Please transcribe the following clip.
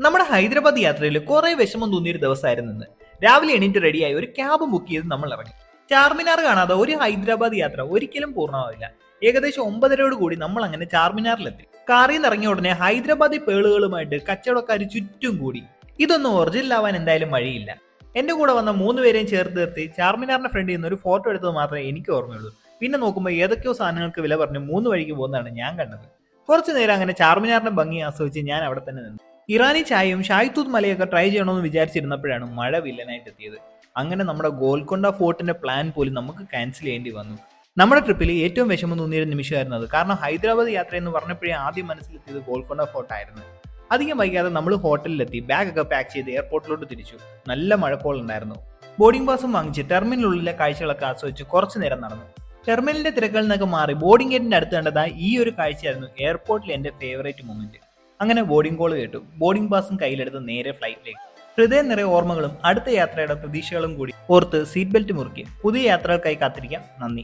നമ്മുടെ ഹൈദരാബാദ് യാത്രയിൽ കുറെ വിഷമം തോന്നിയൊരു ദിവസമായിരുന്നു ഇന്ന്. രാവിലെ എണീറ്റ് റെഡിയായി ഒരു ക്യാബ് ബുക്ക് ചെയ്ത് നമ്മൾ ഇറങ്ങി. ചാർമിനാർ കാണാതെ ഒരു ഹൈദരാബാദ് യാത്ര ഒരിക്കലും പൂർണമാവില്ല. ഏകദേശം ഒമ്പതരയോട് കൂടി നമ്മൾ അങ്ങനെ ചാർമിനാറിലെത്തി. കാറിൽ നിന്ന് ഇറങ്ങിയ ഉടനെ ഹൈദരാബാദി പേളുകളുമായിട്ട് കച്ചവടക്കാർ ചുറ്റും കൂടി. ഇതൊന്നും ഒറിജിനൽ ആവാൻ എന്തായാലും വഴിയില്ല. എന്റെ കൂടെ വന്ന മൂന്ന് പേരെയും ചേർത്ത് നിർത്തി ചാർമിനാറിന്റെ ഫ്രണ്ടിൽ നിന്ന് ഒരു ഫോട്ടോ എടുത്തത് മാത്രമേ എനിക്ക് ഓർമ്മയുള്ളൂ. പിന്നെ നോക്കുമ്പോൾ ഏതൊക്കെയോ സാധനങ്ങൾക്ക് വില പറഞ്ഞ് മൂന്ന് വഴിക്ക് പോകുന്നതാണ് ഞാൻ കണ്ടത്. കുറച്ചു നേരം അങ്ങനെ ചാർമിനാറിന്റെ ഭംഗി ആസ്വദിച്ച് ഞാൻ അവിടെ തന്നെ നിന്നു. ഇറാനി ചായയും ഷായ്തൂത്ത് മലയൊക്കെ ട്രൈ ചെയ്യണമെന്ന് വിചാരിച്ചിരുന്നപ്പോഴാണ് മഴ വില്ലനായിട്ട് എത്തിയത്. അങ്ങനെ നമ്മുടെ ഗോൽക്കൊണ്ട ഫോർട്ടിന്റെ പ്ലാൻ പോലും നമുക്ക് ക്യാൻസൽ ചെയ്യേണ്ടി വന്നു. നമ്മുടെ ട്രിപ്പിൽ ഏറ്റവും വിഷമം തോന്നിയ നിമിഷമായിരുന്നു കാരണം ഹൈദരാബാദ് യാത്ര എന്ന് പറഞ്ഞപ്പോഴേ ആദ്യം മനസ്സിലെത്തിയത് ഗോൽക്കൊണ്ട ഫോർട്ട് ആയിരുന്നു. അധികം വൈകാതെ നമ്മൾ ഹോട്ടലിലെത്തി ബാഗൊക്കെ പാക്ക് ചെയ്ത് എയർപോർട്ടിലോട്ട് തിരിച്ചു. നല്ല മഴക്കോൾ ഉണ്ടായിരുന്നു. ബോർഡിംഗ് പാസും വാങ്ങിച്ച് ടെർമിനലുള്ളിലെ കാഴ്ചകളൊക്കെ ആസ്വദിച്ച് കുറച്ചു നേരം നടന്നു. ടെർമിനലിന്റെ തിരക്കുകളിൽ നിന്നൊക്കെ മാറി ബോർഡിംഗ് ഗേറ്റിന്റെ അടുത്ത് കണ്ടതായി ഈ ഒരു കാഴ്ചയായിരുന്നു എയർപോർട്ടിലെ എന്റെ ഫേവറേറ്റ് മൊമെന്റ് അങ്ങനെ ബോർഡിംഗ് കോൾ കേട്ടു. ബോർഡിംഗ് പാസും കയ്യിലെടുത്ത് നേരെ ഫ്ലൈറ്റിലേക്ക് ഹൃദയം നിറയെ ഓർമ്മകളും അടുത്ത യാത്രയുടെ പ്രതീക്ഷകളും കൂടി ഓർത്ത് സീറ്റ് ബെൽറ്റ് മുറുക്കി. പുതിയ യാത്രകൾക്കായി കാത്തിരിക്കാം. നന്ദി.